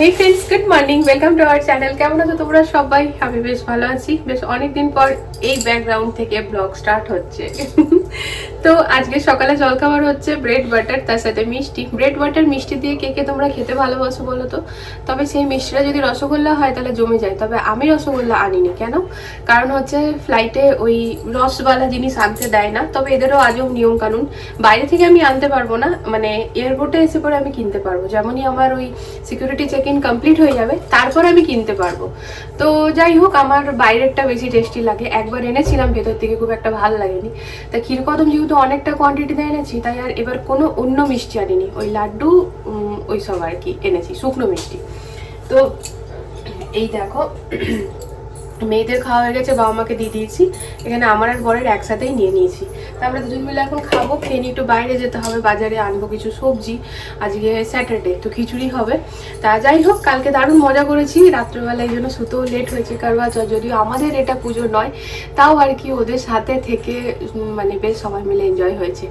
Hey friends good morning welcome to our channel কেমন আছো তোমরা? সবাই, আমি বেশ ভালো আছি। বেশ অনেকদিন পর এই ব্যাকগ্রাউন্ড থেকে ব্লগ স্টার্ট হচ্ছে। তো আজকে সকালে জলখাবার হচ্ছে ব্রেড বাটার তার সাথে মিষ্টি। ব্রেড বাটার মিষ্টি দিয়ে কে কে তোমরা খেতে ভালোবাসো বলো তো? তবে সেই মিষ্টিটা যদি রসগোল্লা হয় তাহলে জমে যায়, তবে আমি রসগোল্লা আনিনি। কেন? কারণ হচ্ছে ফ্লাইটে ওই রসওয়ালা জিনিস আনতে দেয় না, তবে এদেরও আজব নিয়ম কানুন বাইরে থেকে আমি আনতে পারব না মানে এয়ারপোর্টে এসে পরে আমি কিনতে পারব। যেমনই আমার ওই সিকিউরিটি চেক ইন কমপ্লিট হয়ে যাবে, তারপর আমি কিনতে পারব। তো যাই হোক, আমার বাইরেরটা বেশি টেস্টি লাগে। একবার এনেছিলাম, ভেতর থেকে খুব একটা ভালো লাগেনি। তা ক্ষীরকদম যেহেতু অনেকটা কোয়ান্টিটিতে এনেছি, তাই আর এবার কোনো অন্য মিষ্টি আনিনি। ওই লাড্ডু ওই সব আর কি এনেছি, শুকনো মিষ্টি। তো এই দেখো মেয়েদের খাওয়া হয়ে গেছে বাবা মাকে দিয়ে দিয়েছি। এখানে আমার আর বরের একসাথেই নিয়ে নিয়েছি। তা আমরা দুজন মিলে এখন খাব, খেয়ে নিয়ে একটু বাইরে যেতে হবে, বাজারে আনব কিছু সবজি। আজকে স্যাটারডে, তো খিচুড়ি হবে। তা যাই হোক, কালকে দারুণ মজা করেছি। রাত্রেবেলা এই জন্য শুতেও লেট হয়েছে কারবা চৌথ যদিও আমাদের এটা পুজো নয়, তাও আর কি ওদের সাথে থেকে মানে বেশ সবাই মিলে এনজয় হয়েছে।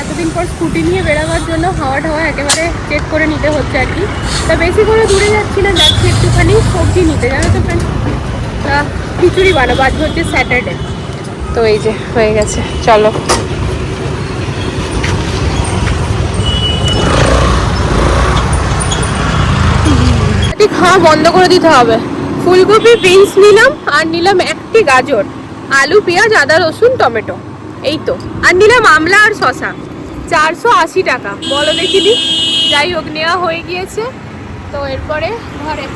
এতদিন পর স্কুটি নিয়ে বেরোবার জন্য হাওয়া ঠাওয়া একেবারে চেক করে নিতে হচ্ছে আর কি। তা বেশি করে দূরে যাচ্ছি না, যাচ্ছি একটুখানি সবজি নিতে, জানো তো ফ্রেন্ড তা খিচুড়ি বানাবো আজকে হচ্ছে স্যাটারডে তো এই যে, হয়ে গেছে, চলো। খাওয়া বন্ধ করে দিতে হবে। ফুলকপি বিনস নিলাম, আর নিলাম একটি গাজর, আলু, পেঁয়াজ, আদা, রসুন, টমেটো। এই তো। আর নিলাম আমলা আর শশা চারশো আশি টাকা। বলো দেখিনি যাই হোক নেওয়া হয়ে গিয়েছে। তো এরপরে ঘরে।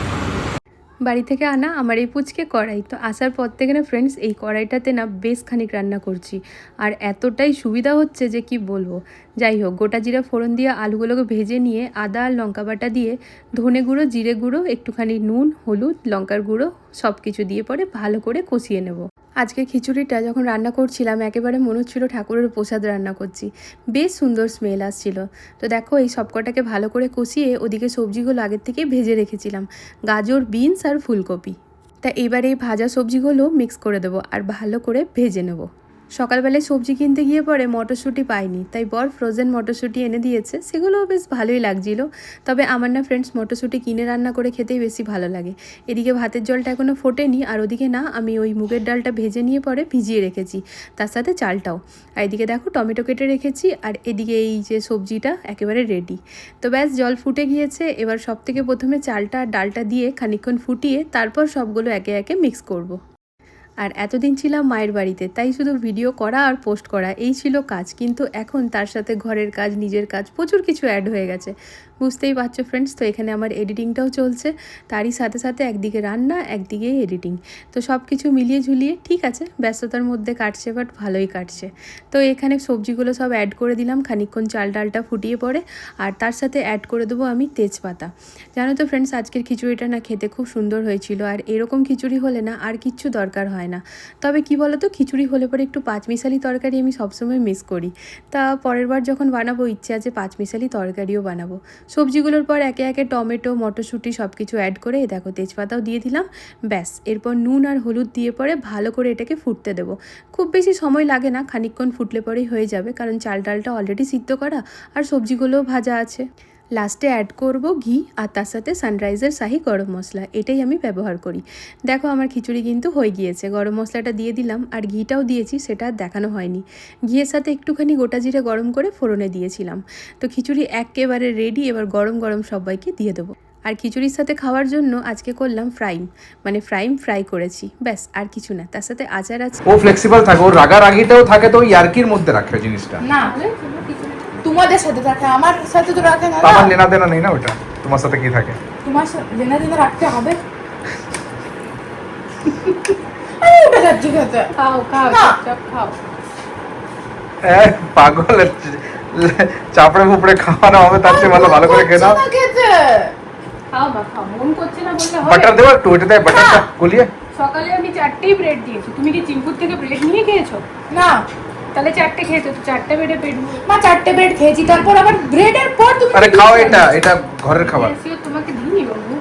বাড়ি থেকে আনা আমার এই পুচকে কড়াই। তো আসার পর থেকে না ফ্রেন্ডস এই কড়াইটাতে না বেশ খানিক রান্না করছি। আর এতটাই সুবিধা হচ্ছে যে কি বলব? যাই হোক, গোটা জিরা ফোড়ন দিয়ে আলুগুলোকে ভেজে নিয়ে আদা আর লঙ্কা বাটা দিয়ে ধনে গুঁড়ো, জিরে গুঁড়ো, একটুখানি নুন, হলুদ, লঙ্কার গুঁড়ো সব কিছু দিয়ে পরে ভালো করে কষিয়ে নেব। আজকে খিচুড়িটা যখন রান্না করছিলাম, একেবারে মনে হচ্ছিল ঠাকুরের প্রসাদ রান্না করছি। বেশ সুন্দর স্মেল আসছিল। তো দেখো, এই সবকটাকে ভালো করে কষিয়ে ওদিকে সবজিগুলো আগের থেকে ভেজে রেখেছিলাম। গাজর বিনস আর ফুলকপি। তা এবার এই ভাজা সবজিগুলো মিক্স করে দেবো আর ভালো করে ভেজে নেব। সকালবেলায় সবজি কিনতে গিয়ে পরে মটরশুঁটি পাইনি, তাই বর ফ্রোজেন মটরশুঁটি এনে দিয়েছে। সেগুলোও বেশ ভালোই লাগছিল। তবে আমার না ফ্রেন্ডস মটরশুঁটি কিনে রান্না করে খেতেই বেশি ভালো লাগে। এদিকে ভাতের জলটা এখনও ফোটেনি, আর ওদিকে না আমি ওই মুগের ডালটা ভেজে নিয়ে পরে ভিজিয়ে রেখেছি, তার সাথে চালটাও। আর এদিকে দেখো টমেটো কেটে রেখেছি, আর এদিকে এই যে সবজিটা একেবারে রেডি তো ব্যাস, জল ফুটে গিয়েছে, এবার সব থেকে প্রথমে চালটা আর ডালটা দিয়ে খানিকক্ষণ ফুটিয়ে তারপর সবগুলো একে একে মিক্স করব। আর এতদিন ছিলাম মায়ের বাড়িতে, তাই শুধু ভিডিও করা আর পোস্ট করা, এই ছিল কাজ। কিন্তু এখন তার সাথে ঘরের কাজ, নিজের কাজ, প্রচুর কিছু অ্যাড হয়ে গেছে। বুঝতেই পারছ ফ্রেন্ডস তো এখানে আমার এডিটিংটাও চলছে। তারই সাথে সাথে একদিকে রান্না, একদিকে এডিটিং তো সব কিছু মিলিয়ে ঝুলিয়ে ঠিক আছে, ব্যস্ততার মধ্যে কাটছে বাট ভালোই কাটছে। তো এখানে সবজিগুলো সব অ্যাড করে দিলাম, খানিকক্ষণ চাল ডালটা ফুটিয়ে পড়ে, আর তার সাথে অ্যাড করে দেবো আমি তেজপাতা। জানো তো ফ্রেন্ডস আজকের খিচুড়িটা না খেতে খুব সুন্দর হয়েছিল, আর এরকম খিচুড়ি হলে না আর কিচ্ছু দরকার হয় না। তবে কি বলো তো খিচুড়ি হলে পরে একটু পাঁচমিশালি তরকারি আমি সবসময় মিস করি। তা পরের বার যখন বানাবো, ইচ্ছে আছে পাঁচমিশালি তরকারিও বানাবো। সবজিগুলোর পর একে একে টমেটো, মটরশুঁটি সব কিছু অ্যাড করে দেখো তেজপাতাও দিয়ে দিলাম। ব্যাস, এরপর নুন আর হলুদ দিয়ে পরে ভালো করে এটাকে ফুটতে দেবো। খুব বেশি সময় লাগে না, খানিকক্ষণ ফুটলে পরেই হয়ে যাবে, কারণ চাল ডালটা অলরেডি সিদ্ধ করা আর সবজিগুলোও ভাজা আছে। লাস্টে অ্যাড করব ঘি আর তার সাথে সানরাইজের শাহি গরম মশলা এটাই আমি ব্যবহার করি। দেখো আমার খিচুড়ি কিন্তু হয়ে গিয়েছে গরম মশলাটা দিয়ে দিলাম আর ঘিটাও দিয়েছি সেটা আর দেখানো হয়নি। ঘিয়ের সাথে একটুখানি গোটা জিরে গরম করে ফোড়নে দিয়েছিলাম। তো খিচুড়ি একেবারে রেডি এবার গরম গরম সবাইকে দিয়ে দেবো। আর খিচুড়ির সাথে খাওয়ার জন্য আজকে করলাম ফ্রাইম মানে ফ্রাইম ফ্রাই করেছি ব্যাস আর কিছু না। তার সাথে আচার আছে। ও ফ্লেক্সিবল থাকে ও রাগারাগিতেও থাকে তো ইয়ার্কির মধ্যে রাখে জিনিসটা। না তোমাদের সাথে থাকে আমার সাথে তো রাখে না। আমার লেনা দেনা নেই না ওটা তোমার সাথে কি থাকে? তোমার সাথে লেনা দেনা রাখতে হবে? আমি উঠে খেতে খাও খাও খাও। পাগল চাপড়ে ফুপড়ে খাওয়ানো হবে তার চেয়ে ভালো ভালো করে খেয়ে নাও। না খেতে। খাও মা খাও মন করছে না বললে হবে। বাটার দেবো একটু ওইটা দেয় বাটারটা গলিয়ে। সকালে আমি চারটেই ব্রেড দিয়েছি। তুমি কি চিম্পুর থেকে ব্রেড নিয়ে খেয়েছো? না। তাহলে চারটে খেয়েছো তো চারটে ব্রেডে পেট মা চারটে ব্রেড খেয়েছি তারপর আবার ব্রেডের পর তুমি আরে খাও এটা এটা ঘরের খাবার। এসিও তোমাকে দিইনি বাবু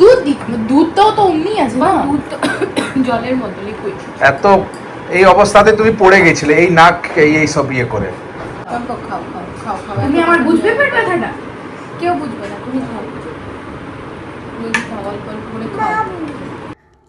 দুধ দি দুধটাও তো অমনি আছে মা দুধ তো জলের মতো লিকুইড এত এই অবস্থাতে তুমি পড়ে গেছিলে এই নাক এই এই সব ইয়ে করে। খাও খাও খাও খাও তুমি আমার বুঝবে পেট ব্যথাটা? কেউ বুঝবে না তুমি খাও। তুমি খাও। অল্প করে খাও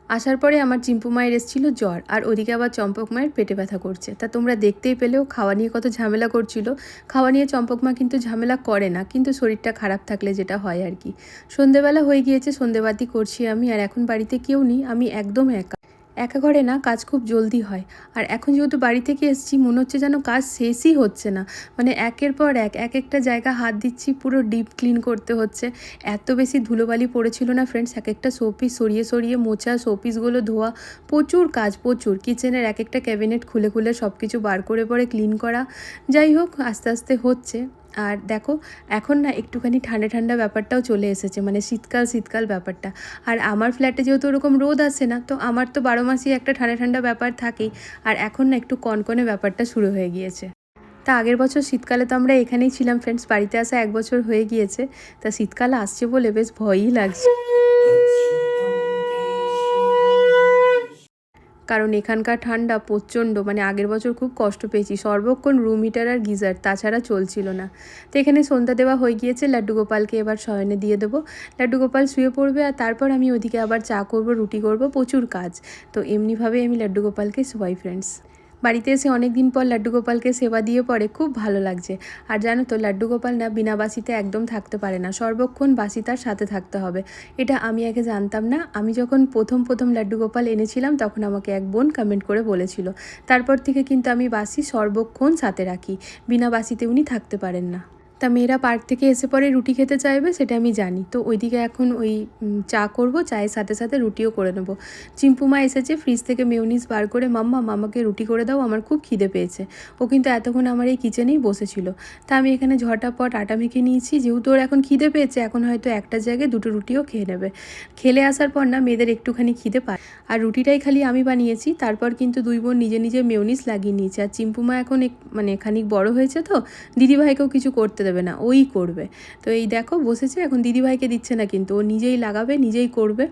আসার পরে আমার চিম্পু মায়ের এসেছিল জ্বর, আর ওদিকে আবার চম্পক মায়ের পেটে ব্যথা করছে। তা তোমরা দেখতেই পেলেও খাওয়া নিয়ে কত ঝামেলা করছিল। খাওয়া নিয়ে চম্পক মা কিন্তু ঝামেলা করে না, কিন্তু শরীরটা খারাপ থাকলে যেটা হয় আর কি। সন্ধেবেলা হয়ে গিয়েছে, সন্ধেবাতি করছি আমি, আর এখন বাড়িতে কেউ নেই, আমি একদম একা। একা ঘরে না কাজ খুব জলদি হয়। আর এখন যেহেতু বাড়ি থেকে এসেছি, মনে হচ্ছে যেন কাজ শেষই হচ্ছে না। মানে একের পর এক এক একটা জায়গা হাত দিচ্ছি, পুরো ডিপ ক্লিন করতে হচ্ছে। এত বেশি ধুলোবালি পড়েছিল না ফ্রেন্ডস এক একটা শোপিস সরিয়ে সরিয়ে মোছা, শোপিসগুলো ধোয়া। প্রচুর কাজ, প্রচুর। কিচেনের এক একটা ক্যাবিনেট খুলে খুলে সব কিছু বার করে পরে ক্লিন করা। যাই হোক, আস্তে আস্তে হচ্ছে। আর দেখো, এখন না একটুখানি ঠান্ডা ঠান্ডা ব্যাপারটাও চলে এসেছে মানে শীতকাল শীতকাল ব্যাপারটা। আর আমার ফ্ল্যাটে যেহেতু ওরকম রোদ আসে না, তো আমার তো বারো মাসই একটা ঠান্ডা ঠান্ডা ব্যাপার থাকেই। আর এখন না একটু কনকনে ব্যাপারটা শুরু হয়ে গিয়েছে। তা আগের বছর শীতকালে তো আমরা এখানেই ছিলাম ফ্রেন্ডস বাড়িতে আসা এক বছর হয়ে গিয়েছে। তা শীতকাল আসছে বলে বেশ ভয়ই লাগছে। কারণ এখানকার ঠান্ডা প্রচণ্ড মানে আগের বছর খুব কষ্ট পেয়েছি। সর্বক্ষণ রুম হিটার আর গিজার, তাছাড়া চলছিল না। তো এখানে সন্ধ্যা দেওয়া হয়ে গিয়েছে, লাড্ডু গোপালকে এবার শয়নে দিয়ে দেবো। লাড্ডু গোপাল শুয়ে পড়বে আর তারপর আমি ওদিকে আবার চা করব, রুটি করব, প্রচুর কাজ। তো এমনিভাবে আমি লাড্ডু গোপালকে শোয়াই ফ্রেন্ডস বাড়িতে এসে অনেক দিন পর লাড্ডু গোপালকে সেবা দিয়ে পরে খুব ভালো লাগছে। আর জানো তো, লাড্ডু গোপাল না বিনা বাসিতে একদম থাকতে পারে না, সর্বক্ষণ বাসি তার সাথে থাকতে হবে। এটা আমি আগে জানতাম না, আমি যখন প্রথম প্রথম লাড্ডু গোপাল এনেছিলাম তখন আমাকে এক বোন কমেন্ট করে বলেছিল, তারপর থেকে কিন্তু আমি বাসি সর্বক্ষণ সাথে রাখি, বিনা বাসিতে উনি থাকতে পারেন না। তা মেয়েরা পার্ক থেকে এসে পরে রুটি খেতে চাইবে সেটা আমি জানি। তো ওইদিকে এখন ওই চা করব, চায়ের সাথে সাথে রুটিও করে নেব। চিম্পুমা এসেছে ফ্রিজ থেকে মেয়নিস বার করে, মাম্মা মামাকে রুটি করে দাও, আমার খুব খিদে পেয়েছে। ও কিন্তু এতক্ষণ আমার এই কিচেনেই বসেছিল। তা আমি এখানে ঝটাপট আটা মেখে নিয়েছি, যেহেতু ওর এখন খিদে পেয়েছে, এখন হয়তো একটা জায়গায় দুটো রুটিও খেয়ে নেবে। খেলে আসার পর না মেয়েদের একটুখানি খিদে পায়। আর রুটিটাই খালি আমি বানিয়েছি, তারপর কিন্তু দুই বোন নিজে নিজে মেয়নিস লাগিয়ে নিয়েছে। আর চিম্পুমা এখন মানে খানিক বড় হয়েছে তো, দিদিভাইকেও কিছু করতে দেবে না, ওই করবে। তো এই দেখো বসেছে, এখন দিদিভাইকে দিচ্ছে না কিন্তু, ও নিজেই লাগাবে, নিজেই করবে।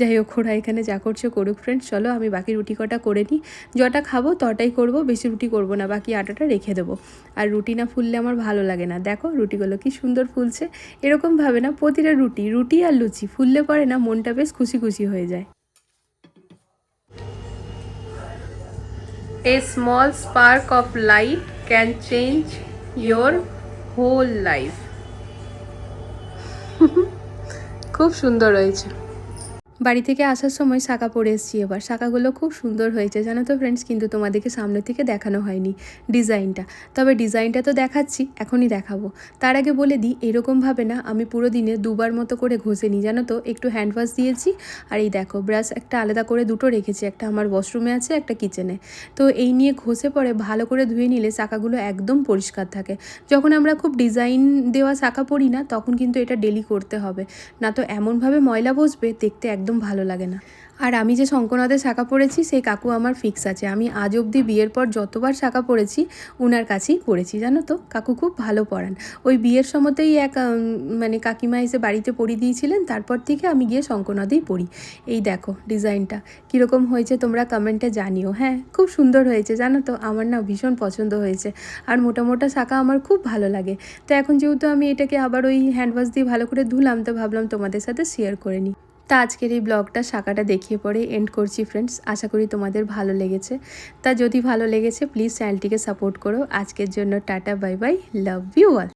যাই হোক, ওরা এখানে যা করছে করুক ফ্রেন্ডস চলো আমি বাকি রুটি কটা করে নিই। যটা খাব তটাই করব, বেশি রুটি করব না, বাকি আটাটা রেখে দেবো। আর রুটি না ফুললে আমার ভালো লাগে না। দেখো রুটিগুলো কি সুন্দর ফুলছে। এরকমভাবে না প্রতিটা রুটি রুটি আর লুচি ফুললে পরে না, মনটা বেশ খুশি খুশি হয়ে যায়। A small spark of light can change your whole life খুব সুন্দর হয়েছে। বাড়ি থেকে আসার সময় শাঁকা পরে এসেছি এবার। শাঁকাগুলো খুব সুন্দর হয়েছে, জানো তো ফ্রেন্ডস কিন্তু তোমাদেরকে সামনে থেকে দেখানো হয়নি ডিজাইনটা তবে ডিজাইনটা তো দেখাচ্ছি, এখনই দেখাবো। তার আগে বলে দিই এরকমভাবে না আমি পুরো দিনে দুবার মতো করে ঘষে নিই জানো তো? একটু হ্যান্ড ওয়াশ দিয়েছি আর এই দেখো ব্রাশ একটা আলাদা করে দুটো রেখেছি, একটা আমার ওয়াশরুমে আছে, একটা কিচেনে তো এই নিয়ে ঘষে পরে ভালো করে ধুয়ে নিলে শাঁকাগুলো একদম পরিষ্কার থাকে। যখন আমরা খুব ডিজাইন দেওয়া শাঁকা পরি না, তখন কিন্তু এটা ডেলি করতে হবে। না তো এমনভাবে ময়লা বসবে, দেখতে একদম ভালো লাগে না। আর আমি যে শঙ্কনাথে শাখা পড়েছি, সেই কাকু আমার ফিক্স আছে। আমি আজ অবধি বিয়ের পর যতবার শাখা পড়েছি, উনার কাছেই পড়েছি, জানো তো? কাকু খুব ভালো পড়ান। ওই বিয়ের সময়তেই এক মানে কাকিমা এসে বাড়িতে পড়িয়ে দিয়েছিলেন, তারপর থেকে আমি গিয়ে শঙ্কনাথেই পড়ি। এই দেখো ডিজাইনটা। কীরকম হয়েছে তোমরা কমেন্টে জানিও। হ্যাঁ খুব সুন্দর হয়েছে, জানো তো? আমার না ভীষণ পছন্দ হয়েছে। আর মোটা মোটা শাখা আমার খুব ভালো লাগে। তো এখন যেহেতু আমি এটাকে আবার ওই হ্যান্ডওয়াশ দিয়ে ভালো করে ধুলাম, তো ভাবলাম তোমাদের সাথে শেয়ার করে নিই। তা আজকের এই ব্লগটা শাখাটা দেখিয়ে পরে এন্ড করছি ফ্রেন্ডস আশা করি তোমাদের ভালো লেগেছে। তা যদি ভালো লেগেছে প্লিজ চ্যানেলটিকে সাপোর্ট করো। আজকের জন্য tata bye bye love you all